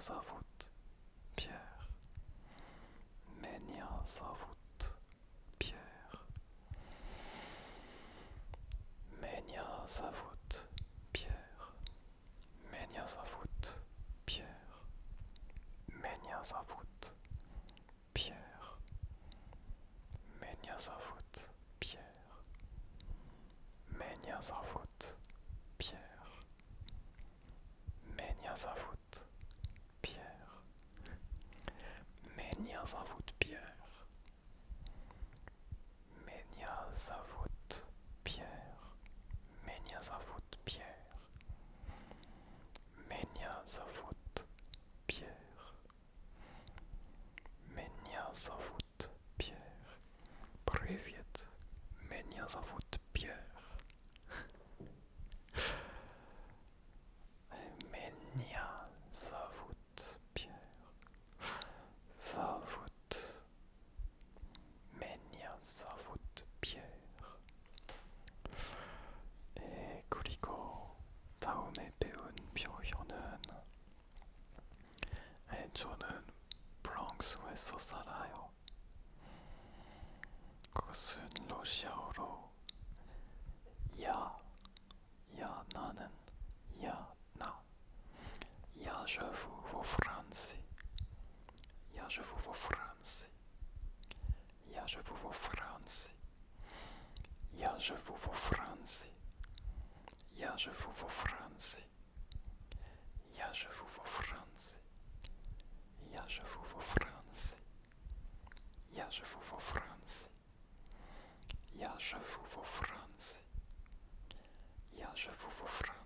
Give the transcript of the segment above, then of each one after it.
zavut, Pierre. Menia voûte, Pierre. Menia voûte, Pierre. Menia voûte, Pierre. Menia voûte, Pierre. Menia voûte, Pierre. Menia zavut. Я живу во Франции. Я живу во Франции. Я живу во Франции. Я живу во Франции. Я живу во Франции. Я живу во Франции. Я живу во Франции. Я живу во Франции. Я живу во Франции.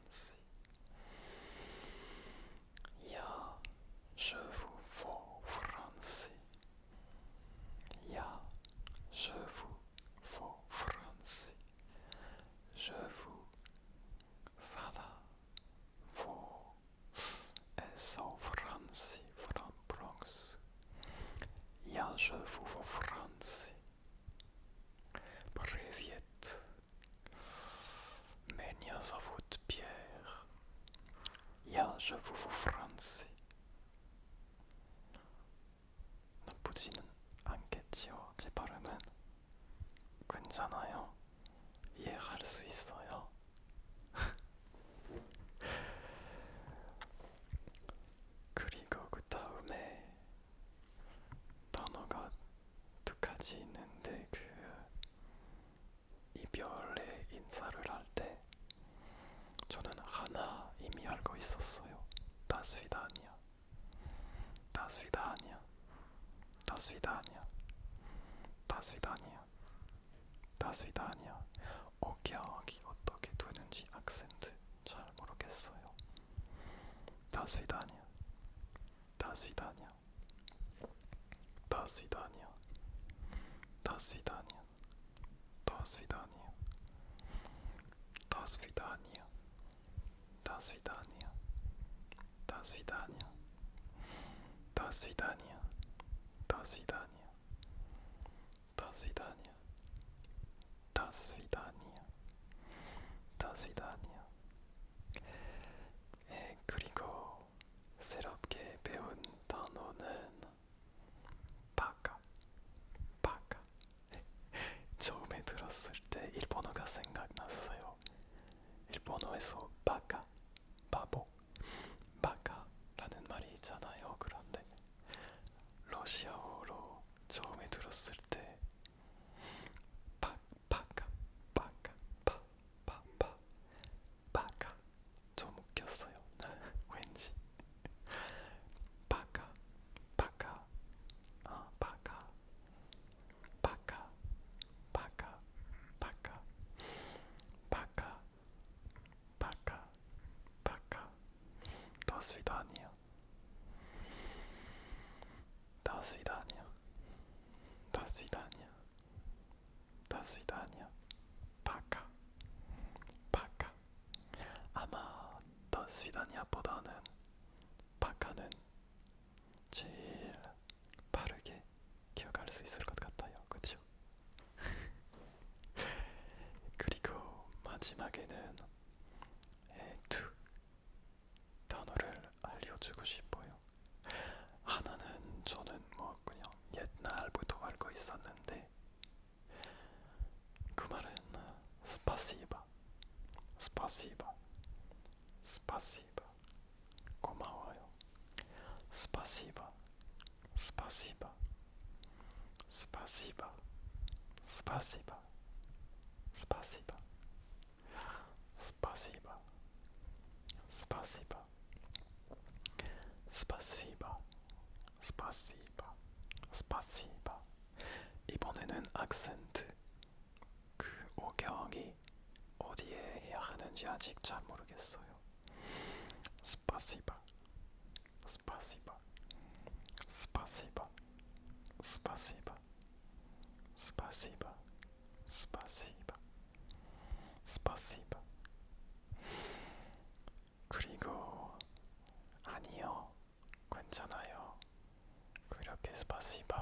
свидания. До свидания. До свидания. 억양이 어떻게 되는지 악센트 잘 모르겠어요. До свидания. До свидания. До свидания. До свидания. До свидания. До свидания. До свидания. До свидания. До свидания. До свидания. До свидания. До свидания. 에, 그리고 새롭게 배운 단어는 바카. 바카. 처음에 들었을 때 일본어가 생각났어요. 일본어에서 свидания. До свидания. До свидания. Пока. Пока. 아마 더 스위다니아보다는 스파시바 스파시바 이번에는 악센트 그 오경이 어디에 해야 하는지 아직 잘 모르겠어요. 스파시바 스파시바 스파시바 스파시바 스파시바 스파시바 스파시바 c'est pas si bas.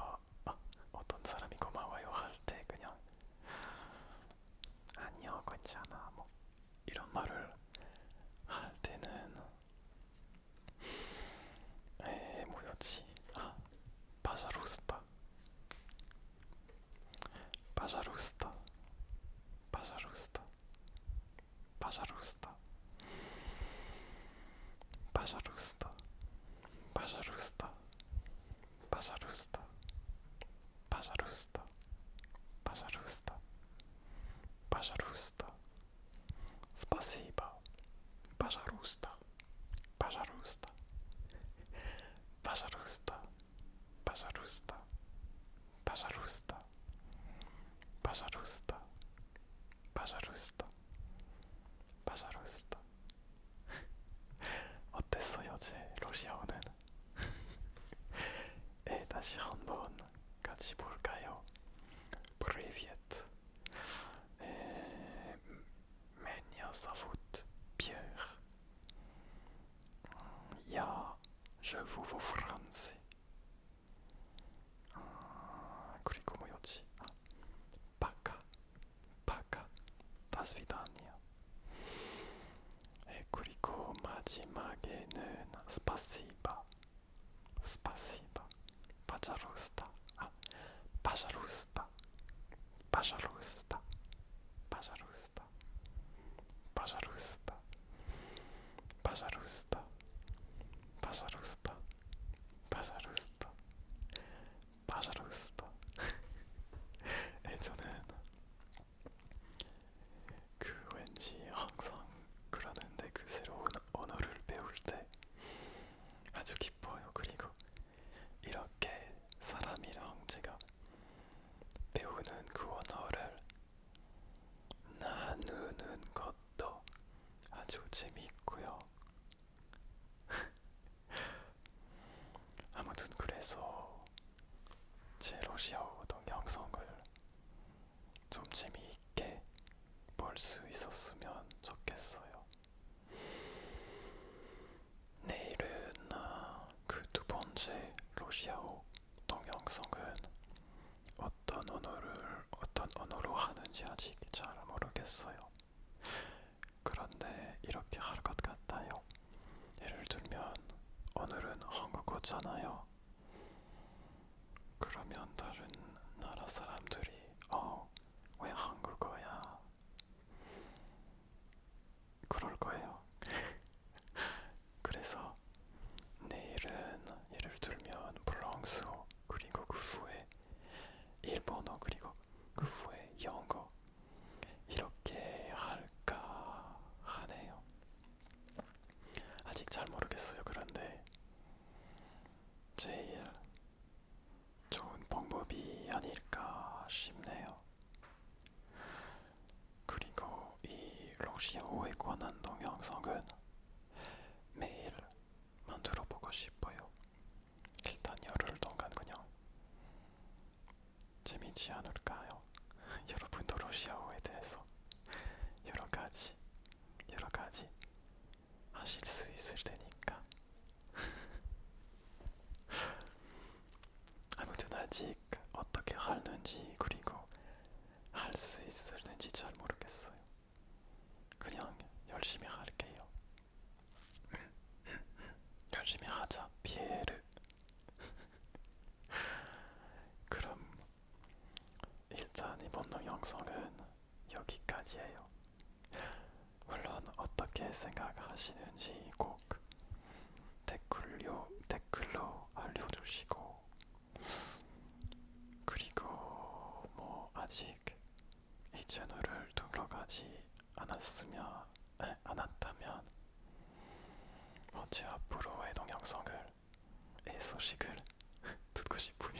Pażarusta. Pażarusta. Pażarusta. Pażarusta. Spasiba. Pażarusta. Pażarusta. Pażarusta. Pażarusta. Pażarusta. Pażarusta. partie handball. Paciarusta. Ah, Paciarusta. 시아어 동영상은 어떤 언어를 어떤 언어로 하는지 아직 잘 모르겠어요. 그런데 이렇게 할 것 같아요. 예를 들면 오늘은 한국어잖아요. 그러면 다른 나라 사람들이 어, 왜 한국어야? 그럴 거예요. 그래서 내일은 예를 들면 프랑스어 그리고 그 후에 일본어 그리고 그 후에 영어 이렇게 할까 하네요. 아직 잘 모르겠어요. 그런데 제일 좋은 방법이 아닐까 싶네요. 그리고 이 러시아어에 관한 동영상은 매일 만들어 보고 싶어요. 일단 열흘 동안 그냥 재밌지 않을까요? 여러분도 러시아어에 대해서 여러 가지 여러 가지 하실 수 있을 테니까 아무튼 아직 어떻게 하는지 그리고 할 수 있을는지 잘 모르겠어요. 그냥 열심히 할게요. 열심히 하자 피에르. 그럼 이번 영상은 여기까지예요. 물론 어떻게 생각하시는지 꼭 댓글로 댓글로 알려주시고 그리고 뭐 아직 이 채널을 들어가지 않았으면 에, 않았다면 언제 앞으로의 동영상을 의 소식을 듣고 싶으면